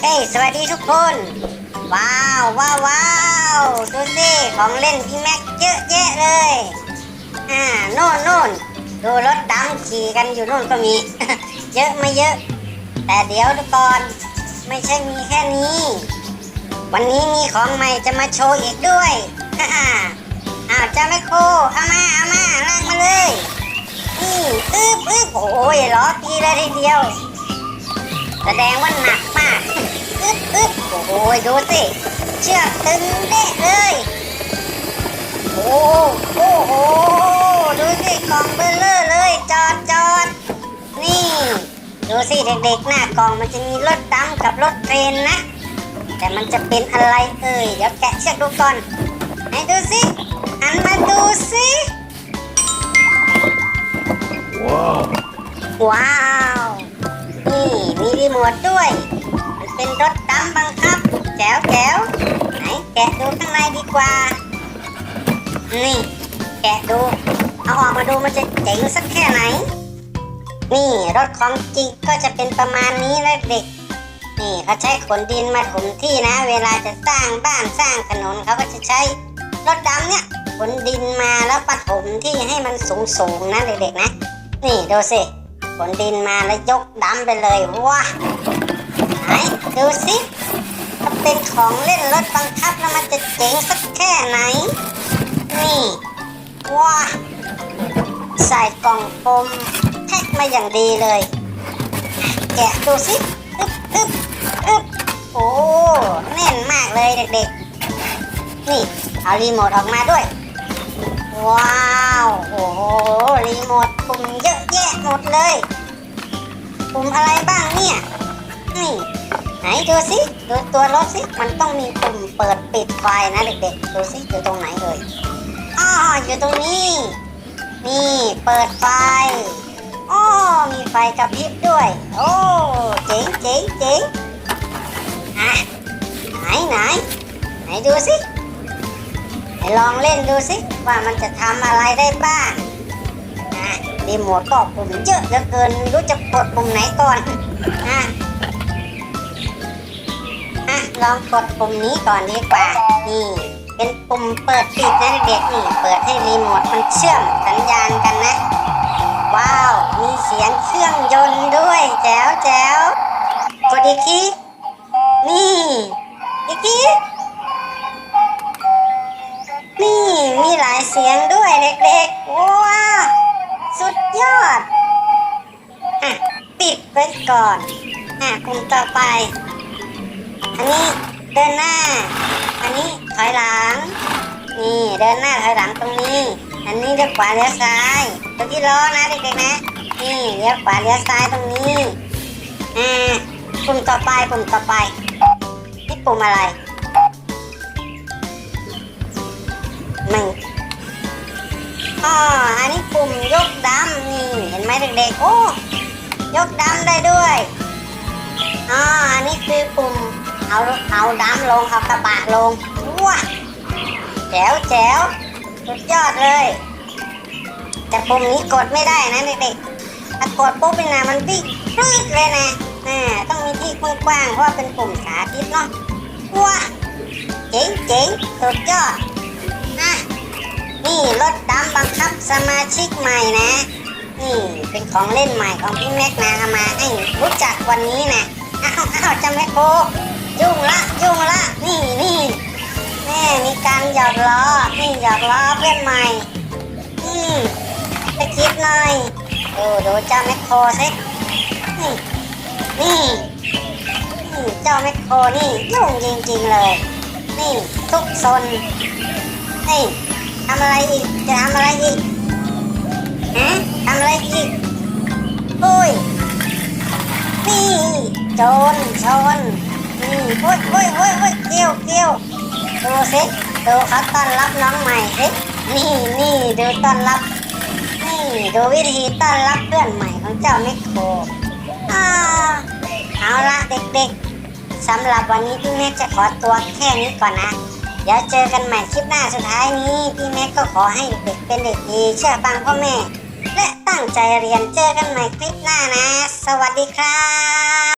เฮ้ยสวัสดีทุกคน ว้าวว้าวว้าวดูสิของเล่นพี่แม็กเยอะแยะเลย อ่าโน่นโน่นดูรถดำขี่กันอยู่โน่นก็มี เยอะไม่เยอะ แต่เดี๋ยวดูก่อน ไม่ใช่มีแค่นี้ วันนี้มีของใหม่จะมาโชว์อีกด้วยอ้าวเจ้าแม่โคเอามาเอามาลากมาเลยนี่อึ๊บอึ๊บโอ้ยล้อตีเลยทีเดียว แสดงว่าหนักมากอึ๊บอึ๊บโอ้โหดูสิ เชือกตึงเด้เลย โอ้โอ้โห ดูสิกล่องเบลเลอร์เลย จอดจอดนี่ ดูสิเด็กๆ หน้ากล่องมันจะมีรถดำกับรถเทรนนะ แต่มันจะเป็นอะไรเอ่ย เดี๋ยวแกะเชือกดูก่อนไหนดูสิหันมาดูสิ ว้าวนี่ มีรีโมทด้วย มันเป็นรถดำบังคับ แจ๋วแจ๋วไหนแกะดูข้างในดีกว่า นี่ แกะดู เอาออกมาดูมันจะเจ๋งสักแค่ไหน นี่รถของจริงก็จะเป็นประมาณนี้นะเด็ก นี่เขาใช้ขนดินมาถมที่นะ เวลาจะสร้างบ้านสร้างถนนเขาก็จะใช้รถดำเนี่ยขนดินมาแล้วปฐมที่ให้มันสูงๆนะเด็กๆนะ นี่ดูสิ นดินมาแล้วยกดำไปเลยว้าไหนดูสิถ้าเป็นของเล่นรถบังคับแล้วมันจะเจ๋งสักแค่ไหน นี่ว้าใส่กล่องโฟมแพ็คมาอย่างดีเลย แกะดูสิอึ๊บอึ๊บอึ๊บโอ้แน่นมากเลยเด็กๆ นี่ เอารีโมทออกมาด้วย ว้า ดเลย ปุ่มอะไรบ้างเนี่ยนี่ไหนดูสิดูตัวรถสิมันต้องมีปุ่มเปิดปิดไฟนะเด็กๆดูสิอยู่ตรงไหนเลยอ้ออยู่ตรงนี้นี่เปิดไฟอ้อมีไฟกระพริบด้วย โอ้เจ๋งเจ๋งเจ๋งอะไหนไหนไหนดูสิไหนลองเล่นดูสิว่ามันจะทำอะไรได้บ้าง รีโมทก็ปุ่มเยอะเหลือเกินรู้จะกดปุ่มไหนก่อนอะอะลองกดปุ่มนี้ก่อนดีกว่านี่เป็นปุ่มเปิดปิดนะเด็กๆนี่เปิดให้รีโมทมันเชื่อมสัญญาณกันนะ ว้าว มีเสียงเครื่องยนต์ด้วยแจ๋วแจ๋วกดอีกทีนี่อีกทีนี่มีหลายเสียงด้วยเด็กๆว้าว สุดยอด อะ ปิดไว้ก่อน อะกลุ่มต่อไป อันนี้เดินหน้า อันนี้ถอยหลัง นี่เดินหน้าถอยหลังตรงนี้ อันนี้เลี้ยวขวาเลี้ยวซ้ายตรงที่ล้อนะเด็กๆนะ นี่เลี้ยวขวาเลี้ยวซ้ายตรงนี้ อ่าปุ่มต่อไปปุ่มต่อไปนี่ปุ่มอะไรหนึ่ง อ๋ออันนี้ปุ่มยกดำนี่เห็นไหมเด็กๆโอ้ยกดำได้ด้วยอ๋ออันนี้คือปุ่มเอาเอาดำลงเอากระบะลงว้าแจ๋วแจ๋วสุดยอดเลย แต่ปุ่มนี้กดไม่ได้นะเด็กๆถ้ากดปุ๊บเป็นนะมันวิ่งปลื้ดเลยนะอ่าต้องมีที่กว้างๆเพราะเป็นปุ่มสาธิตเนาะว้าเจ๋งเจ๋งสุดยอด นี่รถดำบังคับสมาชิกใหม่นะ นี่เป็นของเล่นใหม่ของพี่แม็กนะเอามาให้รู้จักวันนี้นะอ้าวอ้าวจำแม่โคยุ่งละยุ่งละนี่นี่แม่มีการหยอกล้อนี่หยอกล้อเพื่อนใหม่อืมไปคิดหน่อยดูดูเจ้าแมคโคสินี่นี่นี่เจ้าแมคโคนี่ยุ่งจริงๆเลย นี่ทุกซนนี่ ทำอะไรอีก จะทำอะไรอีกฮะทำอะไรอีกโอ้ยนี่โจรชนนี่โอ้ยโอ้ยโอ้ยโอ้ยเกี้ยวเกี้ยวดูสิดูเขาต้อนรับน้องใหม่สินี่นี่ดูต้อนรับ นี่ดูวิธีต้อนรับเพื่อนใหม่ของเจ้าแมคโครอ่าเอาละเด็กๆสำหรับวันนี้พี่แม็กจะขอตัวแค่นี้ก่อนนะ เดี๋ยวเจอกันใหม่คลิปหน้าสุดท้ายนี้ พี่แม็กก็ขอให้เด็กเป็นเด็กดีเชื่อฟังพ่อแม่ และตั้งใจเรียนเจอกันใหม่คลิปหน้านะ สวัสดีครับ